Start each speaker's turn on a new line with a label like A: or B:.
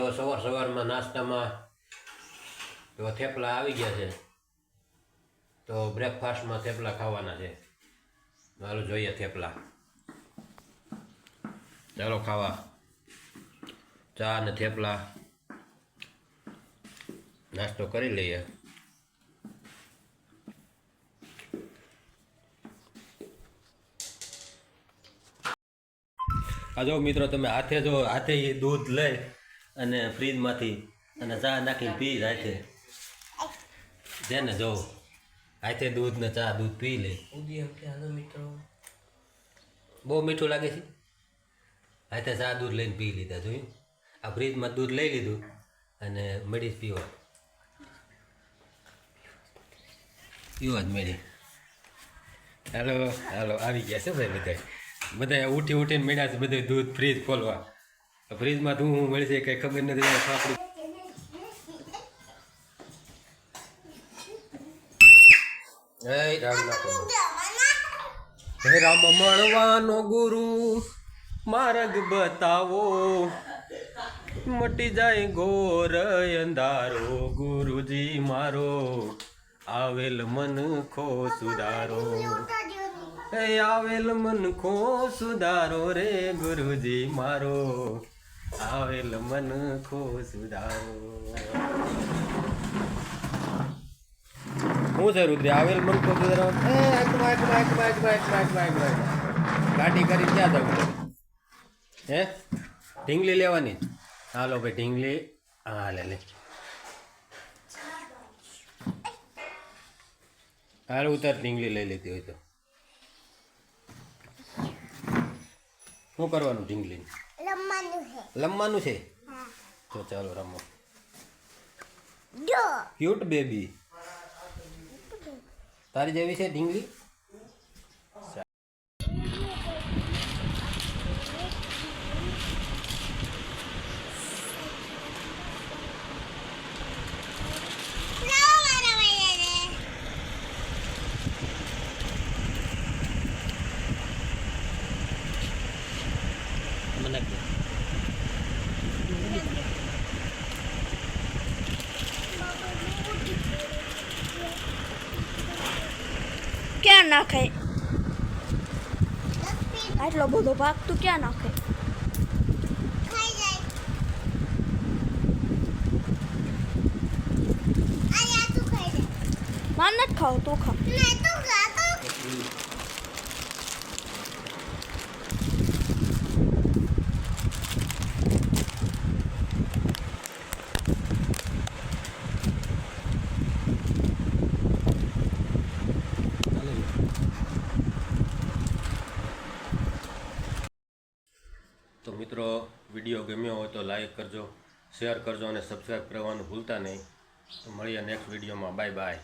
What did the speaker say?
A: સવાર સવારમાં નાસ્તામાં તો થેપલા આવી ગયા છે, તો બ્રેકફાસ્ટમાં થેપલા ખાવાના છે. ચાલો જોઈએ થેપલા. ચાલો ખાવા. ચા અને થેપલા. નાસ્તો કરી લઈએ. આ જો મિત્રો તમે હાથે જો હાથે દૂધ લઈ અને ફ્રીજમાંથી અને ચા નાખીને પી હાથે છે ને જો હાથે દૂધ ને ચા દૂધ પી લે. બહુ મીઠું લાગે છે? હાથે ચા દૂધ લઈને પી લીધા જોયું? આ ફ્રીજમાં દૂધ લઈ લીધું અને મળી પીવા. પીવા જ મળી હાલો હાલો આવી ગયા છે ભાઈ બધા બધા ઉઠી ઉઠીને મળ્યા છે બધું દૂધ ફ્રીજ ખોલવા. ફ્રીજમાં ધૂ શું મળશે કંઈ ખબર નથી ફાફડી હે રામ હે રામ મળવાનો ગુરુ, માર્ગ બતાવો. મટી જાય ગોર અંધારો, ગુરુજી મારો, આવેલ મન ખો સુધારો. હે આવેલ મન ખો સુધારો રે ગુરુજી મારો. આવેલ મન ખો સુધારો હું છે રુદ્ર? આવેલ મન ખો સુધારો? એ, એકમાં એકમાં એકમાં એકમાં એકમાં એકમાં એકમાં ગાડી કરી ક્યાં જવું હે? ઢીંગલી લેવાની. હાલો ભાઈ, ઢીંગલી. હા લે લે. હાલ ઉતાર ઢીંગલી લઈ લીધી હોય તો. શું કરવાનું ઢીંગલી
B: રમવાનું છે
A: લમવાનું છે?
B: હા.
A: તો ચાલો રમો. ક્યુટ બેબી તારી જેવી છે ઢીંગલી? મને
B: ક્યાં નાખે? આટલો બધો ભાગ તું ક્યાં નાખે? માર નથી ખાવ તું ખા.
A: તો મિત્રો, વીડિયો ગમ્યો હોય તો લાઈક કરજો શેર કરજો અને સબસ્ક્રાઈબ કરવાનું ભૂલતા નહીં. મળીએ નેક્સ્ટ વિડીયોમાં. Bye bye